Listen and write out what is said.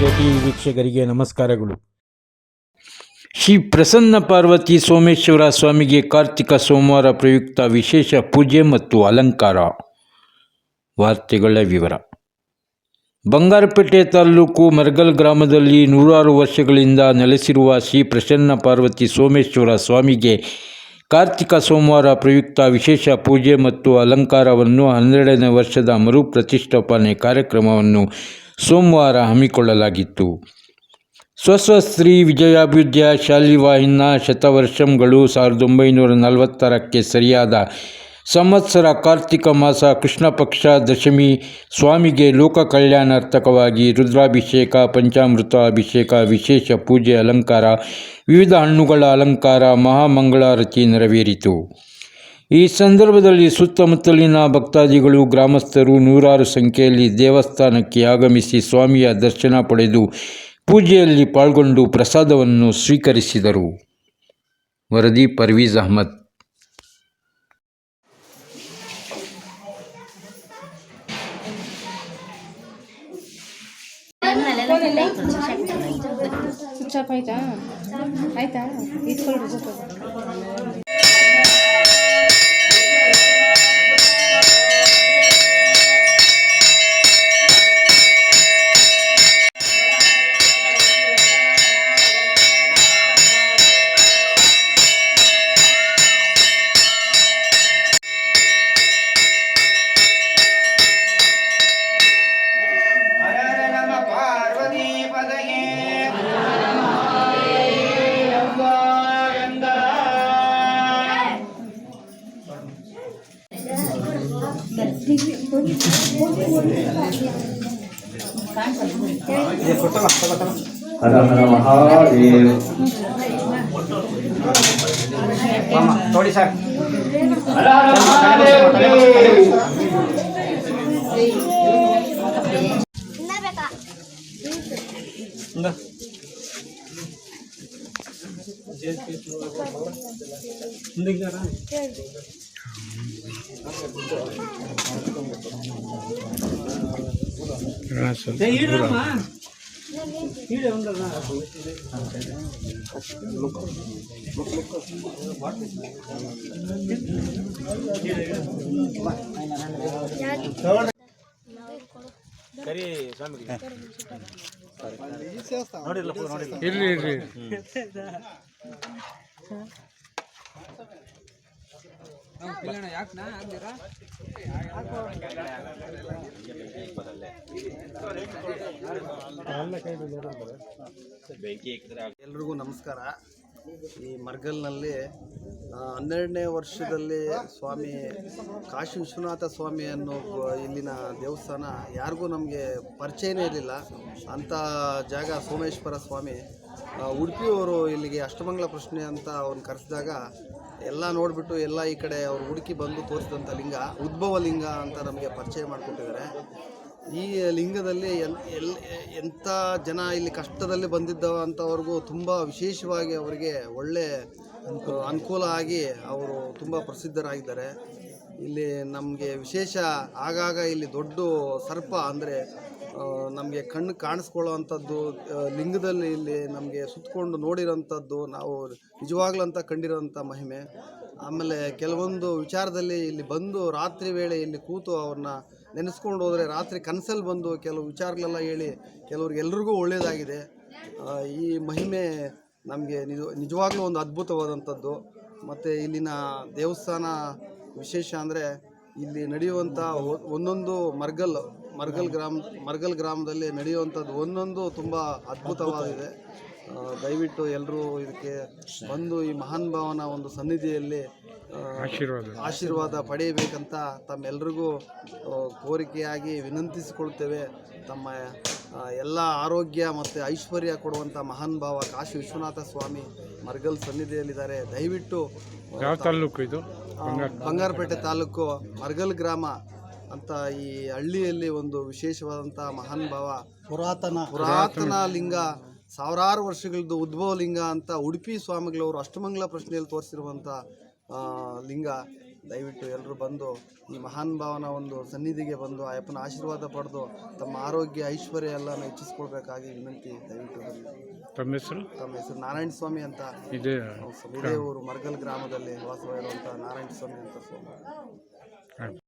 T ವೀಕ್ಷಕರಿಗೆ ನಮಸ್ಕಾರಗಳು. ಶ್ರೀ ಪ್ರಸನ್ನ ಪಾರ್ವತಿ ಸೋಮೇಶ್ವರ ಸ್ವಾಮಿಗೆ ಕಾರ್ತಿಕ ಸೋಮವಾರ ಪ್ರಯುಕ್ತ ವಿಶೇಷ ಪೂಜೆ ಮತ್ತು ಅಲಂಕಾರ. ವಾರ್ತೆಗಳ ವಿವರ. ಬಂಗಾರಪೇಟೆ ತಾಲೂಕು ಮರಗಲ್ ಗ್ರಾಮದಲ್ಲಿ ನೂರಾರು ವರ್ಷಗಳಿಂದ ನೆಲೆಸಿರುವ ಶ್ರೀ ಪ್ರಸನ್ನ ಪಾರ್ವತಿ ಸೋಮೇಶ್ವರ ಸ್ವಾಮಿಗೆ ಕಾರ್ತಿಕ ಸೋಮವಾರ ಪ್ರಯುಕ್ತ ವಿಶೇಷ ಪೂಜೆ ಮತ್ತು ಅಲಂಕಾರವನ್ನು ಹನ್ನೆರಡನೇ ವರ್ಷದ ಮರು ಪ್ರತಿಷ್ಠಾಪನೆ ಕಾರ್ಯಕ್ರಮವನ್ನು ಸೋಮವಾರ ಹಮ್ಮಿಕೊಳ್ಳಲಾಗಿತ್ತು. ಸ್ವಸ್ವಶ್ರೀ ವಿಜಯಾಭ್ಯುದಯ ಶಾಲಿವಾಹಿನ ಶತವರ್ಷಂಗಳು ಸಾವಿರದ ಒಂಬೈನೂರ ನಲವತ್ತರಕ್ಕೆ ಸರಿಯಾದ ಸಂವತ್ಸರ ಕಾರ್ತಿಕ ಮಾಸ ಕೃಷ್ಣ ಪಕ್ಷ ದಶಮಿ ಸ್ವಾಮಿಗೆ ಲೋಕ ಕಲ್ಯಾಣಾರ್ಥಕವಾಗಿ ರುದ್ರಾಭಿಷೇಕ, ಪಂಚಾಮೃತ ಅಭಿಷೇಕ, ವಿಶೇಷ ಪೂಜೆ, ಅಲಂಕಾರ, ವಿವಿಧ ಹಣ್ಣುಗಳ ಅಲಂಕಾರ ಮಹಾಮಂಗಳಾರತಿ ನೆರವೇರಿತು. ಈ ಸಂದರ್ಭದಲ್ಲಿ ಸುತ್ತಮುತ್ತಲಿನ ಭಕ್ತಾದಿಗಳು, ಗ್ರಾಮಸ್ಥರು ನೂರಾರು ಸಂಖ್ಯೆಯಲ್ಲಿ ದೇವಸ್ಥಾನಕ್ಕೆ ಆಗಮಿಸಿ ಸ್ವಾಮಿಯ ದರ್ಶನ ಪಡೆದು ಪೂಜೆಯಲ್ಲಿ ಪಾಲ್ಗೊಂಡು ಪ್ರಸಾದವನ್ನು ಸ್ವೀಕರಿಸಿದರು. ವರದಿ ಪರ್ವೀಜ್ ಅಹಮದ್. ಆಯ್ತಾ? ಆಯ್ತಾ? हर हर महादेव मामा थोड़ी सर हर हर महादेव ना बेटा ना जेल के थ्रू लगा हुआ ಸರಿ ಸ್ವಾಮಿ ನೋಡಿಲ್ಲ ನೋಡಿಲ್ಲ ಇರ್ಲಿ ಇರ್ಲಿ ಎಲ್ರಿಗೂ ನಮಸ್ಕಾರ. ಈ ಮರ್ಗಲ್ನಲ್ಲಿ ಹನ್ನೆರಡನೇ ವರ್ಷದಲ್ಲಿ ಸ್ವಾಮಿ ಕಾಶಿ ವಿಶ್ವನಾಥ ಸ್ವಾಮಿ ಅನ್ನೋ ಇಲ್ಲಿನ ದೇವಸ್ಥಾನ ಯಾರಿಗೂ ನಮಗೆ ಪರಿಚಯನೇ ಇರಲಿಲ್ಲ. ಅಂಥ ಜಾಗ ಸೋಮೇಶ್ವರ ಸ್ವಾಮಿ. ಉಡುಪಿಯವರು ಇಲ್ಲಿಗೆ ಅಷ್ಟಮಂಗಲ ಪ್ರಶ್ನೆ ಅಂತ ಅವ್ರನ್ನ ಕರೆಸಿದಾಗ ಎಲ್ಲ ನೋಡಿಬಿಟ್ಟು ಎಲ್ಲ ಈ ಕಡೆ ಅವ್ರು ಹುಡುಕಿ ಬಂದು ತೋರಿಸಿದಂಥ ಲಿಂಗ, ಉದ್ಭವ ಲಿಂಗ ಅಂತ ನಮಗೆ ಪರಿಚಯ ಮಾಡಿಕೊಟ್ಟಿದ್ದಾರೆ. ಈ ಲಿಂಗದಲ್ಲಿ ಎಲ್ ಎಲ್, ಎಂಥ ಜನ ಇಲ್ಲಿ ಕಷ್ಟದಲ್ಲಿ ಬಂದಿದ್ದವಂಥವ್ರಿಗೂ ತುಂಬ ವಿಶೇಷವಾಗಿ ಅವರಿಗೆ ಒಳ್ಳೆ ಅನುಕೂಲ ಆಗಿ ಅವರು ತುಂಬ ಪ್ರಸಿದ್ಧರಾಗಿದ್ದಾರೆ. ಇಲ್ಲಿ ನಮಗೆ ವಿಶೇಷ ಆಗಾಗ ಇಲ್ಲಿ ದೊಡ್ಡ ಸರ್ಪ ಅಂದರೆ ನಮಗೆ ಕಣ್ಣು ಕಾಣಿಸ್ಕೊಳ್ಳೋವಂಥದ್ದು ಲಿಂಗದಲ್ಲಿ ಇಲ್ಲಿ ನಮಗೆ ಸುತ್ತಕೊಂಡು ನೋಡಿರೋಂಥದ್ದು ನಾವು ನಿಜವಾಗ್ಲಂತ ಕಂಡಿರೋಂಥ ಮಹಿಮೆ. ಆಮೇಲೆ ಕೆಲವೊಂದು ವಿಚಾರದಲ್ಲಿ ಇಲ್ಲಿ ಬಂದು ರಾತ್ರಿ ವೇಳೆ ಇಲ್ಲಿ ಕೂತು ಅವ್ರನ್ನ ನೆನೆಸ್ಕೊಂಡು ಹೋದರೆ ರಾತ್ರಿ ಕನಸಲ್ಲಿ ಬಂದು ಕೆಲವು ವಿಚಾರಗಳೆಲ್ಲ ಹೇಳಿ ಕೆಲವ್ರಿಗೆ ಎಲ್ರಿಗೂ ಒಳ್ಳೆಯದಾಗಿದೆ. ಈ ಮಹಿಮೆ ನಮಗೆ ನಿಜ, ನಿಜವಾಗ್ಲೂ ಒಂದು ಅದ್ಭುತವಾದಂಥದ್ದು. ಮತ್ತು ಇಲ್ಲಿನ ದೇವಸ್ಥಾನ ವಿಶೇಷ ಅಂದರೆ ಇಲ್ಲಿ ನಡೆಯುವಂಥ ಒಂದೊಂದು ಮರ್ಗಲ್ ಮರ್ಗಲ್ ಗ್ರಾಮ ಮರ್ಗಲ್ ಗ್ರಾಮದಲ್ಲಿ ನಡೆಯುವಂಥದ್ದು ಒಂದೊಂದು ತುಂಬ ಅದ್ಭುತವಾಗಿದೆ. ದಯವಿಟ್ಟು ಎಲ್ಲರೂ ಇದಕ್ಕೆ ಬಂದು ಈ ಮಹಾನ್ ಭಾವನ ಒಂದು ಸನ್ನಿಧಿಯಲ್ಲಿ ಆಶೀರ್ವಾದ. ಆಶೀರ್ವಾದ ಪಡೆಯಬೇಕಂತ ತಮ್ಮೆಲ್ರಿಗೂ ಕೋರಿಕೆಯಾಗಿ ವಿನಂತಿಸಿಕೊಳ್ತೇವೆ. ತಮ್ಮ ಎಲ್ಲ ಆರೋಗ್ಯ ಮತ್ತು ಐಶ್ವರ್ಯ ಕೊಡುವಂಥ ಮಹಾನ್ ಭಾವ ಕಾಶಿ ವಿಶ್ವನಾಥ ಸ್ವಾಮಿ ಮರ್ಗಲ್ ಸನ್ನಿಧಿಯಲ್ಲಿದ್ದಾರೆ. ದಯವಿಟ್ಟು ಯಾವ ತಾಲೂಕು ಇದು? ಬಂಗಾರಪೇಟೆ ತಾಲೂಕು ಮರ್ಗಲ್ ಗ್ರಾಮ ಅಂತ ಈ ಹಳ್ಳಿಯಲ್ಲಿ ಒಂದು ವಿಶೇಷವಾದಂಥ ಮಹಾನ್ ಭಾವ. ಪುರಾತನ ಪುರಾತನ ಲಿಂಗ ಸಾವಿರಾರು ವರ್ಷಗಳದ್ದು ಉದ್ಭವ ಲಿಂಗ ಅಂತ ಉಡುಪಿ ಸ್ವಾಮಿಗಳವರು ಅಷ್ಟಮಂಗಲ ಪ್ರಶ್ನೆಯಲ್ಲಿ ತೋರಿಸಿರುವಂಥ ಲಿಂಗ. ದಯವಿಟ್ಟು ಎಲ್ಲರೂ ಬಂದು ಈ ಮಹಾನ್ ಭಾವನ ಒಂದು ಸನ್ನಿಧಿಗೆ ಬಂದು ಅಯ್ಯಪ್ಪನ ಆಶೀರ್ವಾದ ಪಡೆದು ತಮ್ಮ ಆರೋಗ್ಯ ಐಶ್ವರ್ಯ ಎಲ್ಲನೂ ಹೆಚ್ಚಿಸ್ಕೊಳ್ಬೇಕಾಗಿ ವಿನಂತಿ ದಯವಿಟ್ಟು. ತಮ್ಮ ಹೆಸರು? ತಮ್ಮ ಹೆಸರು ನಾರಾಯಣ ಸ್ವಾಮಿ ಅಂತ. ಇದೇ ಇದೇ ಊರು ಮರ್ಗಲ್ ಗ್ರಾಮದಲ್ಲಿ ವಾಸವಾಗಿರುವಂಥ ನಾರಾಯಣ ಸ್ವಾಮಿ ಅಂತ ಸ್ವಾಮಿ.